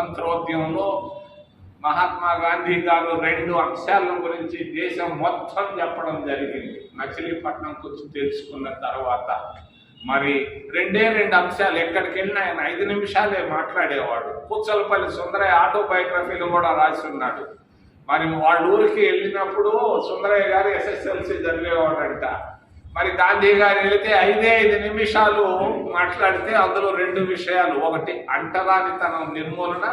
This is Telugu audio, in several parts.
స్వతంత్రోద్యమంలో మహాత్మా గాంధీ గారు రెండు అంశాలను గురించి దేశం మొత్తం చెప్పడం జరిగింది. మచిలీపట్నంకి వచ్చి తెలుసుకున్న తర్వాత మరి రెండే రెండు అంశాలు ఎక్కడికి వెళ్ళినా ఆయన ఐదు నిమిషాలే మాట్లాడేవాడు. పుచ్చలపల్లి సుందరయ్య ఆటోబయోగ్రఫీలో కూడా రాసి ఉన్నాడు. మరి వాళ్ళ ఊరికి వెళ్ళినప్పుడు సుందరయ్య గారు ఎస్ఎస్ఎల్సి చదివేవాడంట. మరి గాంధీ గారు వెళితే ఐదే ఐదు నిమిషాలు మాట్లాడితే అందులో రెండు విషయాలు. ఒకటి అంటరానితనం నిర్మూలన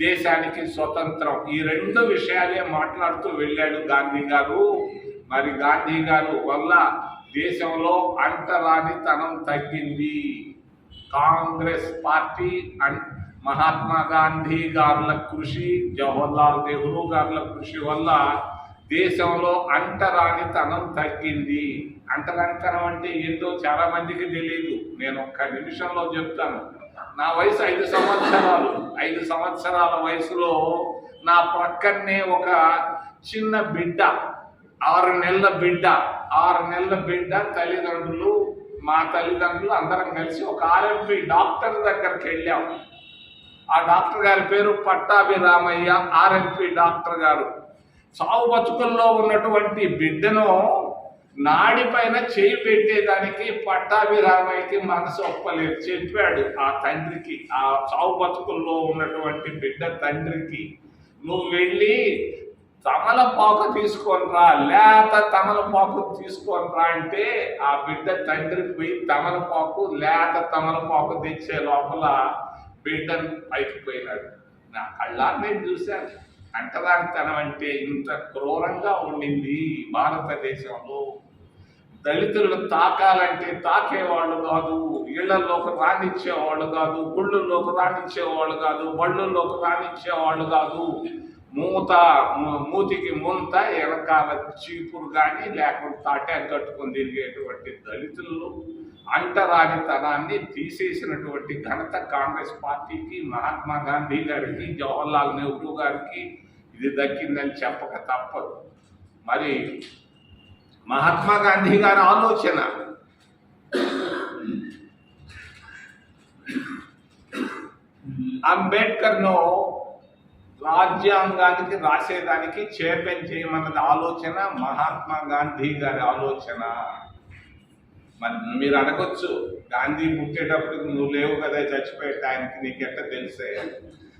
దేశానికి స్వతంత్రం. ఈ రెండు విషయాలే మాట్లాడుతూ వెళ్ళాడు గాంధీ గారు. మరి గాంధీ గారు వల్ల దేశంలో అంటరానితనం తగ్గింది. కాంగ్రెస్ పార్టీ అండ్ మహాత్మా గాంధీ గారుల కృషి జవహర్లాల్ నెహ్రూ గారుల కృషి వల్ల దేశంలో అంటరానితనం తగ్గింది. అంటరానితనం అంటే ఏంటో చాలా మందికి తెలియదు నేను ఒక్క నిమిషంలో చెప్తాను. నా వయసు ఐదు సంవత్సరాలు. ఐదు సంవత్సరాల వయసులో నా ప్రక్కనే ఒక చిన్న బిడ్డ ఆరు నెలల బిడ్డ ఆరు నెలల బిడ్డ తల్లిదండ్రులు మా తల్లిదండ్రులు అందరం కలిసి ఒక ఆర్ఎంపీ డాక్టర్ దగ్గరికి వెళ్ళాము ఆ డాక్టర్ గారి పేరు పట్టాభిరామయ్య ఆర్ఎంపీ డాక్టర్ గారు. చావు బతుకుల్లో ఉన్నటువంటి బిడ్డను నాడి పైన చేయి పెట్టేదానికి పట్టాభిరామయ్యకి మనసు ఒప్పలేదు. చెప్పాడు ఆ తండ్రికి ఆ చావు బతుకుల్లో ఉన్నటువంటి బిడ్డ తండ్రికి నువ్వు వెళ్ళి తమలపాకు తీసుకొని రా లేత తమలపాకు తీసుకొని రా అంటే ఆ బిడ్డ తండ్రి పోయి తమలపాకు లేత తమలపాకు తెచ్చే లోపల బిడ్డను పైకి పోయినాడు. నా కళ్ళా నేను చూశాను. అంటదానితనం అంటే ఇంత క్రూరంగా ఉండింది భారతదేశంలో. దళితులను తాకాలంటే తాకేవాళ్ళు కాదు ఇళ్ళలోకి రాణించేవాళ్ళు కాదు గుళ్ళల్లోకి రాణించేవాళ్ళు కాదు బళ్ళల్లోకి రాణించేవాళ్ళు కాదు. మూత మూతికి ముంత వెనకాల చీపురు కానీ లేకుండా తాటే కట్టుకొని తిరిగేటువంటి దళితులు అంటరానితనాన్ని తీసేసినటువంటి ఘనత కాంగ్రెస్ పార్టీకి మహాత్మా గాంధీ గారికి జవహర్లాల్ నెహ్రూ గారికి ఇది దక్కిందని చెప్పక తప్పదు. మరి మహాత్మా గాంధీ గారి ఆలోచన అంబేద్కర్ను రాజ్యాంగానికి రాసేదానికి చైర్మన్ చేయమన్నది ఆలోచన మహాత్మా గాంధీ గారి ఆలోచన. మరి మీరు అడగొచ్చు గాంధీ పుట్టేటప్పుడు నువ్వు లేవు కదా చచ్చిపోయే టైంకి నీకెట్ట తెలిసే?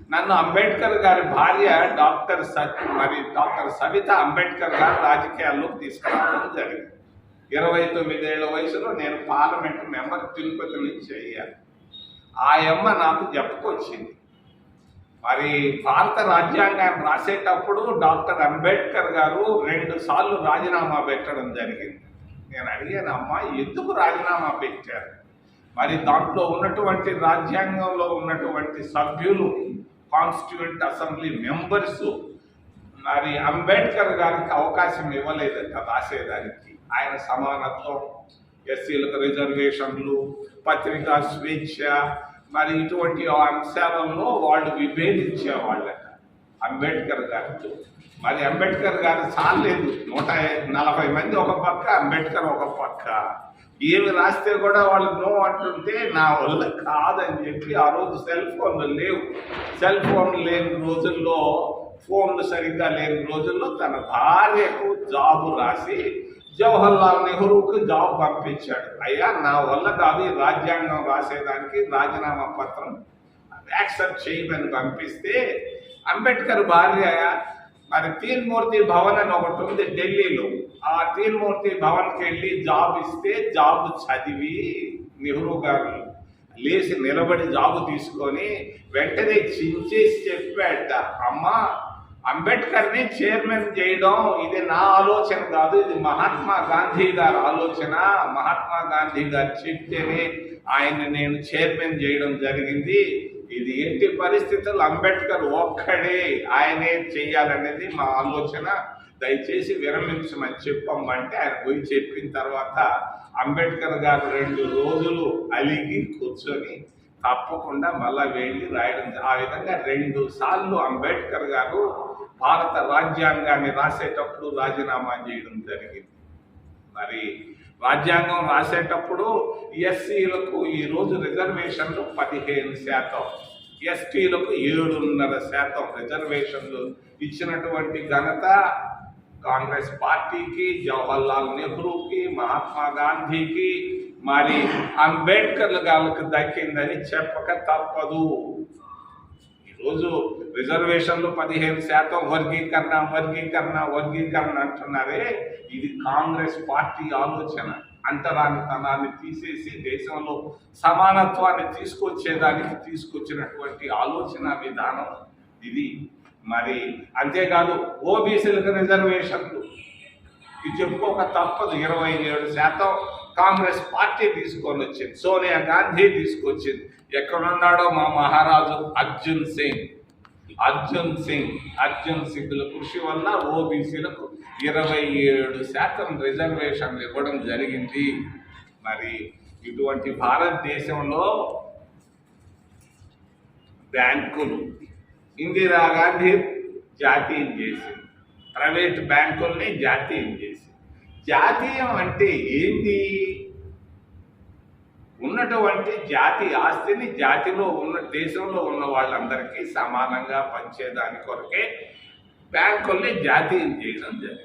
నన్ను అంబేద్కర్ గారి భార్య డాక్టర్ సత్ మరి డాక్టర్ సవిత అంబేద్కర్ గారు రాజకీయాల్లోకి తీసుకురావడం జరిగింది. ఇరవై తొమ్మిదేళ్ళ వయసులో నేను పార్లమెంట్ మెంబర్ తిరుపతి నుంచి అయ్యాను ఆ అమ్మ నాకు చెప్పుకొచ్చింది మరి భారత రాజ్యాంగాన్ని రాసేటప్పుడు డాక్టర్ అంబేద్కర్ గారు రెండు సార్లు రాజీనామా పెట్టడం జరిగింది. నేను అడిగాను అమ్మా ఎందుకు రాజీనామా పెట్టారు? మరి దాంట్లో ఉన్నటువంటి రాజ్యాంగంలో ఉన్నటువంటి సభ్యులు కాన్స్టిట్యూంట్ అసెంబ్లీ మెంబర్స్ మరి అంబేద్కర్ గారికి అవకాశం ఇవ్వలేదంట రాసేదానికి. ఆయన సమానత్వం ఎస్సీలకు రిజర్వేషన్లు పత్రికా స్వేచ్ఛ మరి ఇటువంటి అంశాలలో వాళ్ళు విభేదించేవాళ్ళట. అంబేద్కర్ గారితో మరి అంబేద్కర్ గారు చాలేదు నూట నలభై మంది ఒక పక్క అంబేద్కర్ ఒక పక్క. ఏమి రాస్తే కూడా వాళ్ళు నో అంటుంటే నా వల్ల కాదని చెప్పి ఆ రోజు సెల్ ఫోన్లు లేవు. సెల్ ఫోన్లు లేని రోజుల్లో ఫోన్లు సరిగ్గా లేని రోజుల్లో తన భార్యకు జాబు రాసి జవహర్లాల్ నెహ్రూకి జాబ్ పంపించాడు. అయ్యా నా వల్ల కాదు ఈ రాజ్యాంగం రాసేదానికి రాజీనామా పత్రం యాక్సెప్ట్ చేయమని పంపిస్తే అంబేద్కర్ భార్య మరి తీన్మూర్తి భవన్ అని ఒకటి ఉంది ఢిల్లీలో. ఆ తీన్మూర్తి భవన్కి వెళ్ళి జాబ్ ఇస్తే జాబ్ చదివి నెహ్రూ గారు లేచి నిలబడి జాబు తీసుకొని వెంటనే చించేసి చెప్పాట అమ్మా అంబేద్కర్ని చైర్మన్ చేయడం ఇది నా ఆలోచన కాదు ఇది మహాత్మా గాంధీ గారి ఆలోచన. మహాత్మా గాంధీ గారు చెప్తేనే ఆయన నేను చైర్మన్ చేయడం జరిగింది. ఇది ఎట్టి పరిస్థితుల్లో అంబేద్కర్ ఒక్కడే ఆయనే చేయాలనేది మా ఆలోచన. దయచేసి విరమించమని చెప్పమ్మంటే ఆయన పోయి చెప్పిన తర్వాత అంబేద్కర్ గారు రెండు రోజులు అలిగి కూర్చొని తప్పకుండా మళ్ళా వెళ్ళి రాయడం ఆ విధంగా రెండు సార్లు అంబేద్కర్ గారు భారత రాజ్యాంగాన్ని రాసేటప్పుడు రాజీనామా చేయడం జరిగింది. మరి రాజ్యాంగం రాసేటప్పుడు ఎస్సీలకు ఈరోజు రిజర్వేషన్లు పదిహేను శాతం ఎస్టీలకు ఏడున్నర శాతం రిజర్వేషన్లు ఇచ్చినటువంటి ఘనత కాంగ్రెస్ పార్టీకి జవహర్లాల్ నెహ్రూకి మహాత్మా గాంధీకి. మరి అంబేద్కర్ గారికి దక్కిందని చెప్పక తప్పదు. రోజు రిజర్వేషన్లు పదిహేను శాతం వర్గీకరణ వర్గీకరణ వర్గీకరణ అంటున్నారే. ఇది కాంగ్రెస్ పార్టీ ఆలోచన. అంటరానితనాన్ని తీసేసి దేశంలో సమానత్వాన్ని తీసుకొచ్చేదానికి తీసుకొచ్చినటువంటి ఆలోచన విధానం ఇది. మరి అంతేకాదు ఓబీసీలకు రిజర్వేషన్లు. ఇది చెప్పుకోక తప్పదు. ఇరవై ఏడు శాతం కాంగ్రెస్ పార్టీ తీసుకొని వచ్చింది సోనియా గాంధీ తీసుకొచ్చింది. ఎక్కడున్నాడో మా మహారాజు అర్జున్ సింగ్. అర్జున్ సింగ్ అర్జున్ సింగ్ల కృషి వల్ల ఓబీసీలకు ఇరవై ఏడు శాతం రిజర్వేషన్లు ఇవ్వడం జరిగింది. మరి ఇటువంటి భారతదేశంలో బ్యాంకులు ఇందిరాగాంధీ జాతీయం చేసింది ప్రైవేట్ బ్యాంకుల్ని జాతీయం చేసింది జాతీయం అంటే ఏంటి ఉన్నటువంటి జాతి ఆస్తిని జాతిలో ఉన్న దేశంలో ఉన్న వాళ్ళందరికీ సమానంగా పంచేదాని కొరకే బ్యాంకుల్ని జాతీయం చేయడం జరిగింది.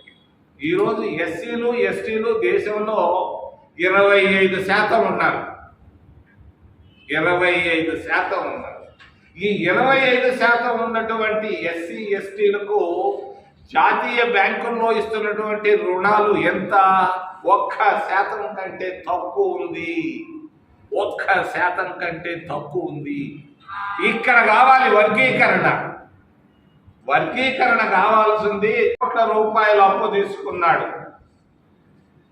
ఈరోజు ఎస్సీలు ఎస్టీలు దేశంలో ఇరవై ఐదు శాతం ఉన్నారు. ఇరవై ఐదు శాతం ఉన్నారు. ఈ ఇరవై ఐదు శాతం ఉన్నటువంటి ఎస్సీ ఎస్టీలకు జాతీయ బ్యాంకుల్లో ఇస్తున్నటువంటి రుణాలు ఎంత? ఒక్క శాతం కంటే తక్కువ ఉంది. ఒక్క శాతం కంటే తక్కువ ఉంది. ఇక్కడ కావాలి వర్గీకరణ. వర్గీకరణ కావాల్సింది కోట్ల రూపాయలు అప్పు తీసుకున్నాడు.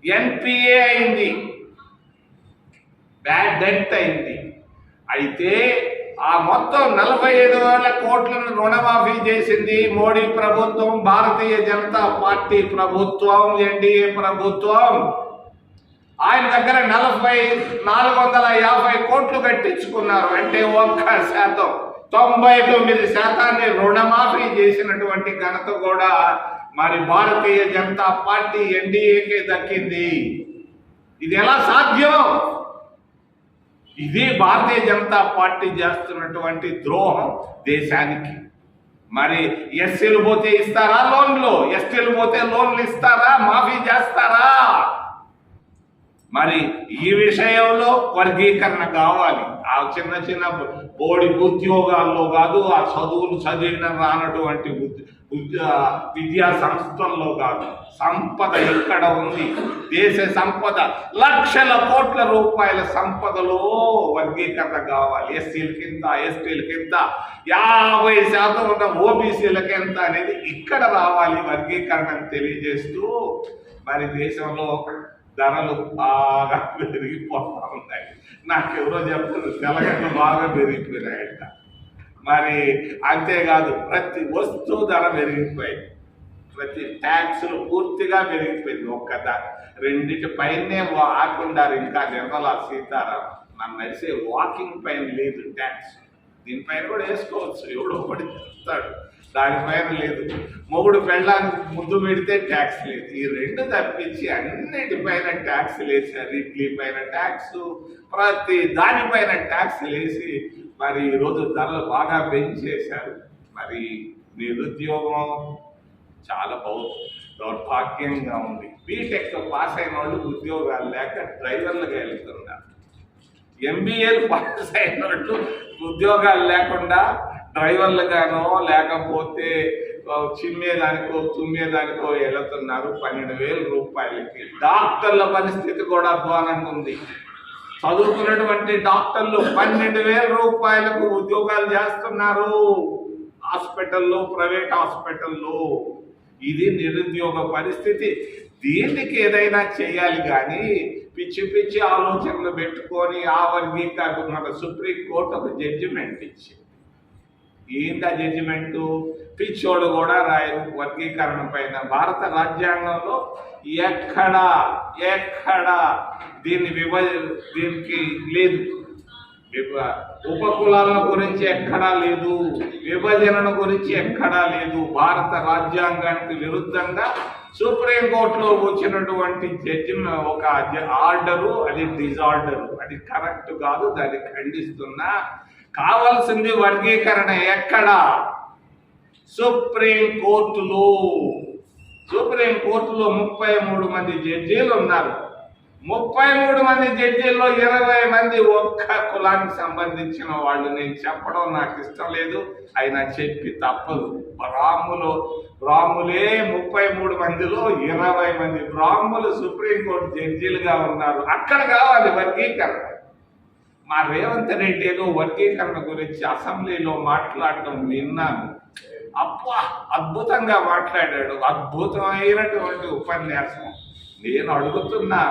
ఎన్పిఏ అయింది. బ్యాడ్ డెట్ అయింది. అయితే ఆ మొత్తం నలభై ఐదు వేల కోట్లను రుణమాఫీ చేసింది మోడీ ప్రభుత్వం భారతీయ జనతా పార్టీ ప్రభుత్వం ఎన్డీఏ ప్రభుత్వం. ఆయన దగ్గర నలభై నాలుగు వందల యాభై కోట్లు కట్టించుకున్నారు. అంటే ఒక్క శాతం తొంభై తొమ్మిది శాతాన్ని రుణమాఫీ చేసినటువంటి ఘనత కూడా మరి భారతీయ జనతా పార్టీ ఎన్డీఏకే దక్కింది. ఇది ఎలా సాధ్యం? ఇది భారతీయ జనతా పార్టీ చేస్తున్నటువంటి ద్రోహం దేశానికి. మరి ఎస్సీలు పోతే ఇస్తారా లోన్లు? ఎస్టీలు పోతే లోన్లు ఇస్తారా? మాఫీ చేస్తారా? మరి ఈ విషయంలో వర్గీకరణ కావాలి. ఆ చిన్న చిన్న బోడి ఉద్యోగాల్లో కాదు ఆ చదువులు చదివిన రానటువంటి ఉద్య- విద్యా సంస్థల్లో కాదు. సంపద ఎక్కడ ఉంది? దేశ సంపద. లక్షల కోట్ల రూపాయల సంపదలో వర్గీకరణ కావాలి. ఎస్సీలకి ఎంత ఎస్టీలకి ఎంత యాభై శాతం ఉన్న ఓబీసీలకి ఎంత అనేది ఇక్కడ రావాలి వర్గీకరణ తెలియజేస్తూ మరి దేశంలో ధరలు బాగా పెరిగిపోతా ఉన్నాయి. నాకెవరో చెప్తారు తెల్లగడ్డలు బాగా పెరిగిపోయినాయంట. మరి అంతేకాదు ప్రతి వస్తువు ధర పెరిగిపోయింది. ప్రతి ట్యాక్సులు పూర్తిగా పెరిగిపోయింది. ఒక్క రెండింటి పైనే ఆకుండారు ఇంకా నిర్మలా సీతారామన్ నన్ను నడిచే వాకింగ్ పైన లేదు ట్యాక్స్ దీనిపైన కూడా వేసుకోవచ్చు. ఎవడో పడి చెప్తాడు. దానిపైన లేదు. మొగుడు పెళ్ళానికి ముందు పెడితే ట్యాక్స్ లేదు. ఈ రెండు తప్పించి అన్నిటిపైన ట్యాక్స్ లేచారు ఇడ్లీ పైన ట్యాక్స్ ప్రతి దానిపైన ట్యాక్స్ లేచి మరి ఈరోజు ధరలు బాగా పెంచేశారు. మరి నిరుద్యోగం చాలా బహు దౌర్భాగ్యంగా ఉంది. బీటెక్ పాస్ అయిన వాళ్ళు ఉద్యోగాలు లేక డ్రైవర్లుగా వెళ్తున్నారు. ఎంబీఏలు పాస్ అయిన వాళ్ళు ఉద్యోగాలు లేకుండా డ్రైవర్లుగానో లేకపోతే చిమ్మేదానికో తుమ్మేదానికో వెళుతున్నారు పన్నెండు వేల రూపాయలకి. డాక్టర్ల పరిస్థితి కూడా అధ్వానంగా ఉంది. చదువుకున్నటువంటి డాక్టర్లు పన్నెండు వేల రూపాయలకు ఉద్యోగాలు చేస్తున్నారు. హాస్పిటల్లో ప్రైవేట్ హాస్పిటల్లో. ఇది నిరుద్యోగ పరిస్థితి. దీనికి ఏదైనా చేయాలి కానీ పిచ్చి పిచ్చి ఆలోచనలు పెట్టుకొని ఆ వర్గీకరణ సుప్రీంకోర్టు ఒక జడ్జిమెంట్ ఇచ్చింది. ఏంటి ఆ జడ్జిమెంటు పిచ్చోడు కూడా రాయరు వర్గీకరణ పైన. భారత రాజ్యాంగంలో ఎక్కడ ఎక్కడ దీన్ని విభజ దీనికి లేదు. విభ- ఉపకులాల గురించి ఎక్కడా లేదు. విభజన గురించి ఎక్కడా లేదు. భారత రాజ్యాంగానికి విరుద్ధంగా సుప్రీంకోర్టులో వచ్చినటువంటి జడ్జి ఒక ఆర్డరు అది డిజార్డరు. అది కరెక్ట్ కాదు దాన్ని ఖండిస్తున్నా. కావాల్సింది వర్గీకరణ ఎక్కడ? సుప్రీం కోర్టులో. సుప్రీం కోర్టులో ముప్పై మూడు మంది జడ్జీలు ఉన్నారు. ముప్పై మూడు మంది జడ్జీల్లో ఇరవై మంది ఒక్క కులానికి సంబంధించిన వాళ్ళు. నేను చెప్పడం నాకు ఇష్టం లేదు. అయినా చెప్పి తప్పదు. బ్రాహ్ములు బ్రాహ్ములే ముప్పై మూడు మందిలో ఇరవై మంది. బ్రాహ్ములు సుప్రీంకోర్టు జడ్జీలుగా ఉన్నారు. అక్కడ కావాలి వర్గీకరణ. మా రేవంత్ రెడ్డి ఏదో వర్గీకరణ గురించి అసెంబ్లీలో మాట్లాడటం విన్నాను. అబ్బా అద్భుతంగా మాట్లాడాడు. అద్భుతమైనటువంటి ఉపన్యాసం. నేను అడుగుతున్నా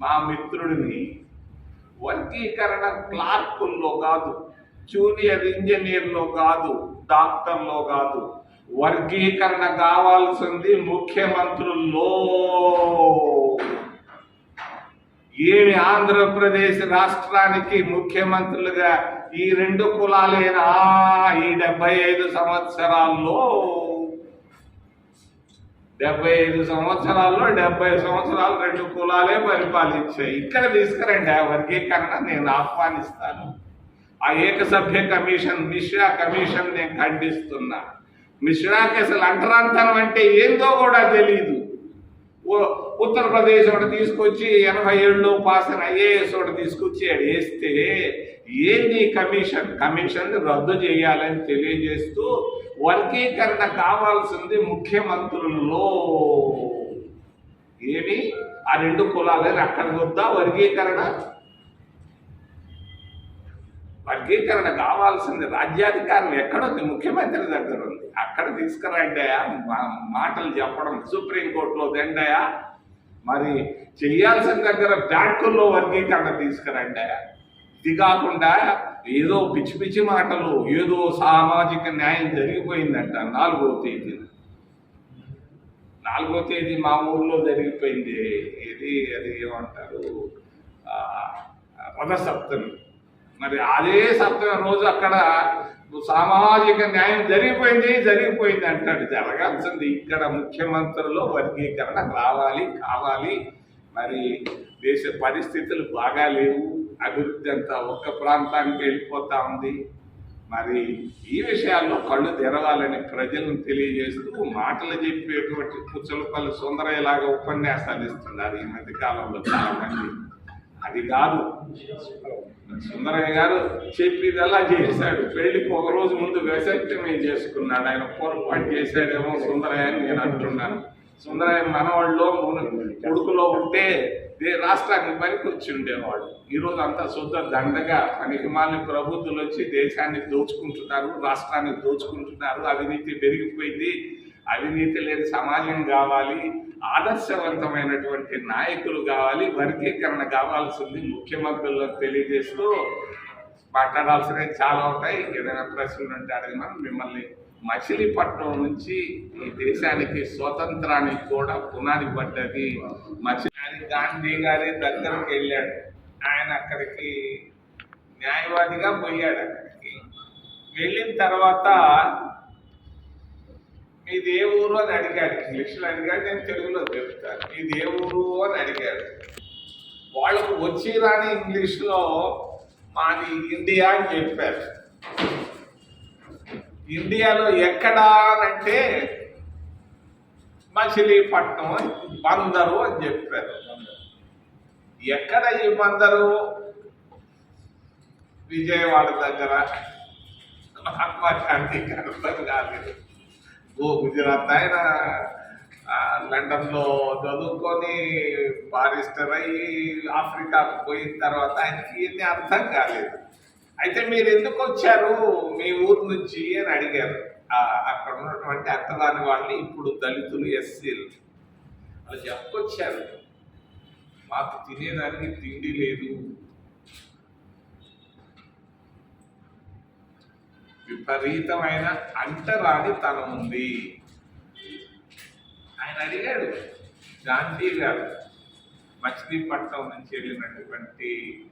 మా మిత్రుడిని వర్గీకరణ క్లార్కుల్లో కాదు జూనియర్ ఇంజనీర్లో కాదు డాక్టర్లో కాదు వర్గీకరణ కావాల్సింది ముఖ్యమంత్రుల్లో. ఏమి ఆంధ్రప్రదేశ్ రాష్ట్రానికి ముఖ్యమంత్రులుగా ఈ రెండు కులాలేనా ఈ డెబ్బై ఐదు సంవత్సరాల్లో డెబ్బై ఐదు సంవత్సరాల్లో డెబ్బై సంవత్సరాలు రెండు కులాలే పరిపాలించాయి. ఇక్కడ తీసుకురండి ఆ వర్గీకరణ నేను ఆహ్వానిస్తాను. ఆ ఏకసభ్య కమిషన్ మిశ్రా కమిషన్ నేను ఖండిస్తున్నా. మిశ్రాకి అసలు అంటరాంతనం అంటే ఏందో కూడా తెలియదు ఓ- ఉత్తరప్రదేశ్ ఒకటి తీసుకొచ్చి ఎనభై ఏళ్ళు పాస్ అయిన ఐఏఎస్ ఒకటి తీసుకొచ్చి వేస్తే ఏంది కమిషన్? కమిషన్ రద్దు చేయాలని తెలియజేస్తూ వర్గీకరణ కావాల్సింది ముఖ్యమంత్రుల్లో. ఏమి? ఆ రెండు కులాలని అక్కడ వద్దా వర్గీకరణ? వర్గీకరణ కావాల్సింది రాజ్యాధికారం ఎక్కడుంది? ముఖ్యమంత్రి దగ్గర ఉంది అక్కడ తీసుకురండియా మా- మాటలు చెప్పడం సుప్రీంకోర్టులో దండయా? మరి చేయాల్సిన దగ్గర బ్యాంకుల్లో వర్గీకరణ తీసుకురండి. ఇది కాకుండా ఏదో పిచ్చి పిచ్చి మాటలు ఏదో సామాజిక న్యాయం జరిగిపోయిందంట నాలుగో తేదీన నాలుగో తేదీ మా ఊర్లో జరిగిపోయింది. ఇది అది ఏమంటారు? రథసప్తమి. మరి అదే సప్తమి రోజు అక్కడ సామాజిక న్యాయం జరిగిపోయింది జరిగిపోయింది అంటాడు. జరగాల్సింది ఇక్కడ ముఖ్యమంత్రులు వర్గీకరణ రావాలి కావాలి. మరి దేశ పరిస్థితులు బాగా లేవు అభివృద్ధి అంతా ఒక్క ప్రాంతానికి వెళ్ళిపోతా ఉంది. మరి ఈ విషయాల్లో కళ్ళు తెరవాలని ప్రజలను తెలియజేస్తూ మాటలు చెప్పేటువంటి పుచ్చలపల్లి సుందరయ్యలాగా ఉపన్యాసాలు ఇస్తున్నారు ఈ మధ్య కాలంలో అది కాదు. సుందరయ్య గారు చెప్పిదల్లా చేశాడు? పెళ్ళికి ఒక రోజు ముందు వ్యసక్తమే చేసుకున్నాడు? ఆయన పొరపాటు చేశాడేమో సుందరయ్య అని నేను అంటున్నాను. సుందరయ్య మనవాళ్ళలో కొడుకులో ఉంటే రాష్ట్రానికి పనికి వచ్చి ఉండేవాడు ఈరోజు అంతా శుద్ధ దండగా పనికిమాలిన ప్రభుత్వాలు వచ్చి దేశాన్ని దోచుకుంటున్నారు రాష్ట్రాన్ని దోచుకుంటున్నారు అవినీతి పెరిగిపోయింది. అవినీతి లేని సమాజం కావాలి ఆదర్శవంతమైనటువంటి నాయకులు కావాలి వర్గీకరణ కావాల్సింది ముఖ్యమంత్రులకు తెలియజేస్తూ మాట్లాడాల్సినవి చాలా ఉంటాయి. ఏదైనా ప్రశ్నలు ఉంటే అడగమని మిమ్మల్ని మచిలీపట్నం నుంచి ఈ దేశానికి స్వతంత్రానికి కూడా పునాది పడ్డది మచిలీ గాంధీ గారి దగ్గరకు వెళ్ళాడు. ఆయన అక్కడికి న్యాయవాదిగా పోయాడు అక్కడికి. వెళ్ళిన తర్వాత మీ ఏ అని అడిగాడు. ఇంగ్లీష్లో అడిగాడు నేను తెలుగులో చెప్తాను. మీ దేవురు ఊరు అని అడిగాడు. వాళ్ళకు వచ్చి రాని ఇంగ్లీష్లో మాది ఇండియా అని చెప్పారు. ఇండియాలో ఎక్కడా అంటే మచిలీపట్నం బందరు అని చెప్పారు. ఎక్కడ ఈ బందరు? విజయవాడ దగ్గర. మహాత్మా గాంధీ గారు కాలేదు ఓ గుజరాత్ ఆయన లండన్లో చదువుకొని బారిస్టర్ అయ్యి ఆఫ్రికాకు పోయిన తర్వాత ఆయనకి ఇవన్నీ అర్థం కాలేదు. అయితే మీరు ఎందుకు వచ్చారు? మీ ఊరు నుంచి అని అడిగారు. అక్కడ ఉన్నటువంటి అత్తదాని వాళ్ళు ఇప్పుడు దళితులు ఎస్సీలు. వాళ్ళు చెప్పొచ్చారు. మాకు తినేదానికి తిండి లేదు. విపరీతమైన అంటరానితనం ఉంది. ఆయన అడిగాడు గాంధీ గారు మచిలీపట్నం నుంచి వెళ్ళినటువంటి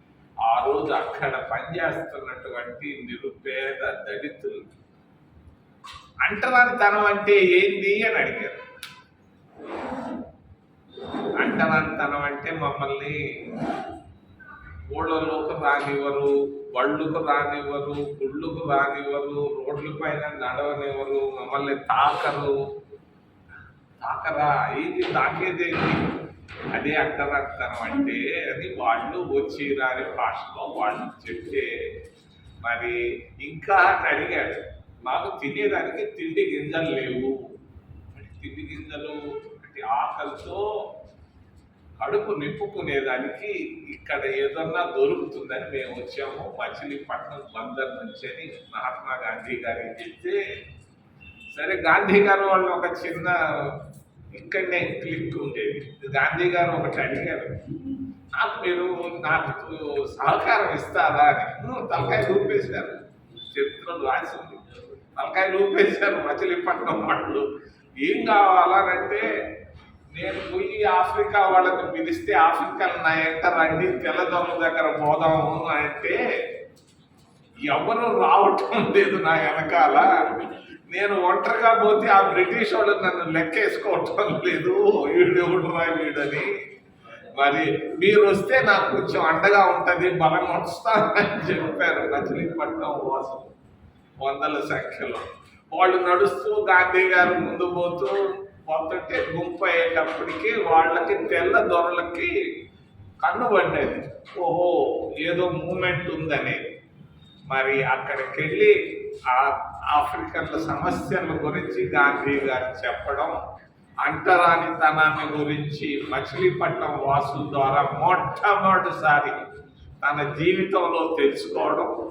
ఆ రోజు అక్కడ పనిచేస్తున్నటువంటి నిరుపేద దళితులు. అంటరానితనం అంటే ఏంది అని అడిగారు. అంటరానితనం అంటే మమ్మల్ని ఊళ్ళలోకి రానివ్వరు బళ్ళుకు రానివ్వరు గుళ్ళకు రానివ్వరు రోడ్ల పైన నడవనివ్వరు మమ్మల్ని తాకరు. తాకరా? ఇది తాకేదేంటి అదే అంటరాంతరం అంటే అది వాళ్ళు వచ్చి రాని భాషలో వాళ్ళు చెప్తే మరి ఇంకా అని అడిగాడు మాకు తినేదానికి తిండి గింజలు లేవు. తిండి గింజలు అంటే ఆకలితో కడుపు నింపుకునేదానికి ఇక్కడ ఏదన్నా దొరుకుతుందని మేము వచ్చాము. మచిలీపట్నం బందర్ నుంచి అని మహాత్మా గాంధీ గారికి చెప్తే సరే గాంధీ గారు వాళ్ళు ఒక చిన్న ఇక్కడనే క్లిక్ ఉండేది. గాంధీ గారు ఒకటి అడిగారు నాకు మీరు నాకు సహకారం ఇస్తారా అని? తలకాయ రూపేశారు చరిత్రలో రాసింది. తలకాయ రూపేశారు మచిలీపట్నం వాళ్ళు. ఏం కావాలనంటే నేను పోయి ఆఫ్రికా వాళ్ళని పిలిస్తే ఆఫ్రికన్ నా ఎంట రండి తెల్లదొమ్మ దగ్గర పోదాము అంటే ఎవరు రావటం లేదు నా వెనకాల. నేను ఒంటరిగా పోతే ఆ బ్రిటిష్ వాళ్ళు నన్ను లెక్కేసుకోవటం లేదు. వీడు ఎవడు రా వీడని. మరి మీరు వస్తే నాకు కొంచెం అండగా ఉంటుంది బలం వస్తానని చెప్పారు మచిలీపట్నం కోసం వందల సంఖ్యలో. వాళ్ళు నడుస్తూ గాంధీ గారు ముందు పోతూ మొదటి గుంపు అయ్యేటప్పటికి వాళ్ళకి తెల్ల దొరలకి కన్ను పడ్డది. ఓహో ఏదో మూమెంట్ ఉందని. మరి అక్కడికి వెళ్ళి ఆ ఆఫ్రికన్ల సమస్యల గురించి గాంధీ గారు చెప్పడం అంటరానితనాన్ని గురించి మచిలీపట్నం వాసుల ద్వారా మొట్టమొదటిసారి తన జీవితంలో తెలుసుకోవడం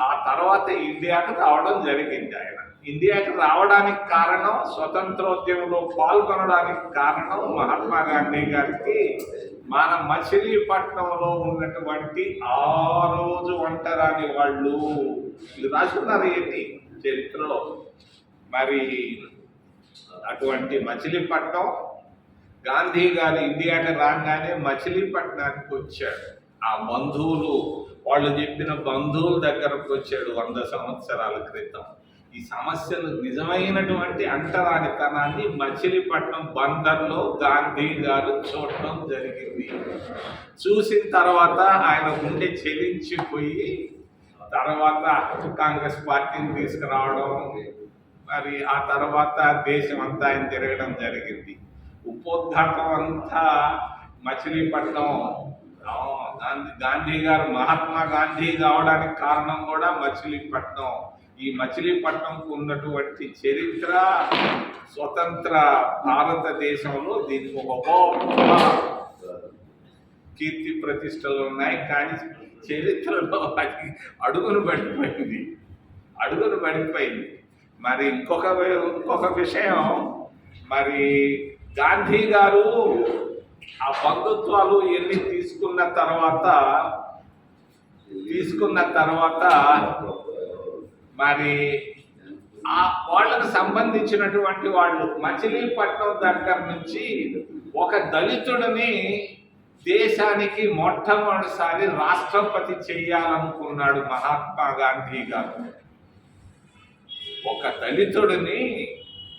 ఆ తర్వాత ఇండియాకు రావడం జరిగింది ఆయన. ఇండియాకి రావడానికి కారణం స్వతంత్రోద్యమంలో పాల్గొనడానికి కారణం మహాత్మా గాంధీ గారికి. మన మచిలీపట్నంలో ఉన్నటువంటి ఆ రోజు ఒంటరాని వాళ్ళు. ఇది రాసుకున్నారు ఏంటి చరిత్రలో? మరి అటువంటి మచిలీపట్నం గాంధీ గారు ఇండియాకి రాగానే మచిలీపట్నానికి వచ్చాడు. ఆ బంధువులు వాళ్ళు చెప్పిన బంధువుల దగ్గరకు వచ్చాడు వంద సంవత్సరాల క్రితం. ఈ సమస్యలు నిజమైనటువంటి అంటరానితనాన్ని మచిలీపట్నం బందర్లో గాంధీ గారు చూడటం జరిగింది. చూసిన తర్వాత ఆయన గుండె చెలించిపోయి తర్వాత కాంగ్రెస్ పార్టీని తీసుకురావడం మరి ఆ తర్వాత దేశం అంతా ఆయన తిరగడం జరిగింది. ఉపోద్ఘాతం అంతా మచిలీపట్నం గాంధీ గాంధీ గారు మహాత్మా గాంధీ కావడానికి కారణం కూడా మచిలీపట్నం. ఈ మచిలీపట్నంకు ఉన్నటువంటి చరిత్ర స్వతంత్ర భారతదేశంలో దీనికి ఒక గొప్ప కీర్తి ప్రతిష్టలు ఉన్నాయి. కానీ చరిత్రలో అది అడుగును పడిపోయింది. అడుగును పడిపోయింది. మరి ఇంకొక ఇంకొక విషయం. మరి గాంధీ గారు ఆ బంధుత్వాలు ఎన్ని తీసుకున్న తర్వాత తీసుకున్న తర్వాత మరి ఆ వాళ్ళకు సంబంధించినటువంటి వాళ్ళు మచిలీపట్నం దగ్గర నుంచి ఒక దళితుడిని దేశానికి మొట్టమొదటిసారి రాష్ట్రపతి చేయాలనుకున్నాడు మహాత్మా గాంధీ గారు. ఒక దళితుడిని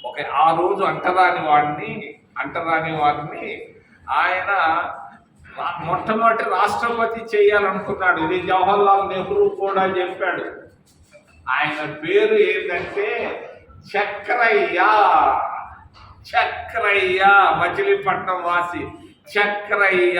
ఒక ఆ రోజు అంటరాని వాడిని అంటరాని వాడిని ఆయన మొట్టమొదటి రాష్ట్రపతి చేయాలనుకున్నాడు. ఇది జవహర్లాల్ నెహ్రూ కూడా చెప్పాడు. ఆయన పేరు ఏంటంటే చక్రయ్య. చక్రయ్య మచిలీపట్నం వాసి. చక్రయ్య.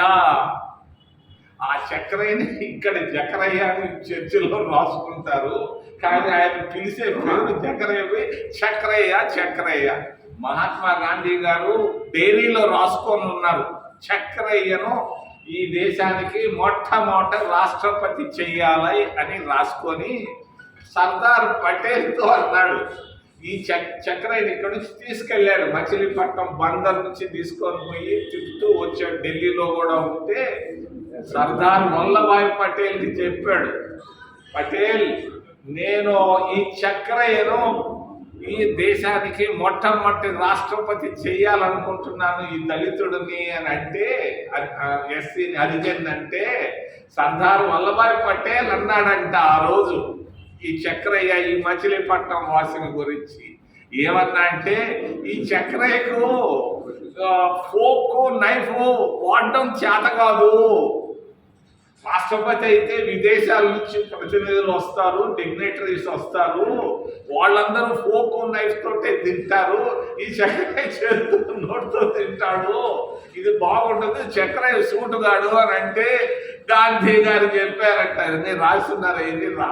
ఆ చక్రయ్యని ఇక్కడ జకరయ్య అని చర్చిలో రాసుకుంటారు. కానీ ఆయన పిలిచే పేరు జకరయ్య చక్రయ్య చక్రయ్య. మహాత్మా గాంధీ గారు డైరీలో రాసుకొని ఉన్నారు. చక్రయ్యను ఈ దేశానికి మొట్టమొదట రాష్ట్రపతి చెయ్యాలి అని రాసుకొని సర్దార్ పటేల్తో అన్నాడు ఈ చక్ చక్రాన్ని ఇక్కడ నుంచి తీసుకెళ్ళాడు. మచిలీపట్నం బందర్ నుంచి తీసుకొని పోయి తిప్పుతూ వచ్చాడు. ఢిల్లీలో కూడా ఉంటే సర్దార్ వల్లభాయ్ పటేల్కి చెప్పాడు పటేల్ నేను ఈ చక్రయ్యను ఈ దేశానికి మొట్టమొదటి రాష్ట్రపతి చేయాలనుకుంటున్నాను. ఈ దళితుడిని అని అంటే ఎస్సీని అడిగిందంటే అంటే సర్దార్ వల్లభాయ్ పటేల్ అన్నాడంట ఆ రోజు. ఈ చక్రయ్య ఈ మచిలీపట్నం వాసిని గురించి ఏమన్నా అంటే ఈ చక్రయ్యకు ఫోక్ నైఫ్ వాడడం చేత కాదు. రాష్ట్రపతి అయితే విదేశాల నుంచి ప్రతినిధులు వస్తారు డిగ్నేటరీస్ వస్తారు. వాళ్ళందరూ ఫోక్ నైఫ్ తోటే తింటారు. ఈ చక్రయ్య చేతితో నోటితో తింటాడు. ఇది బాగుంటుంది చక్రయ్య సూటుగాడు అని అంటే గాంధీ గారు చెప్పారంట రాస్తున్నారు రాస్తున్నారా ఇది రా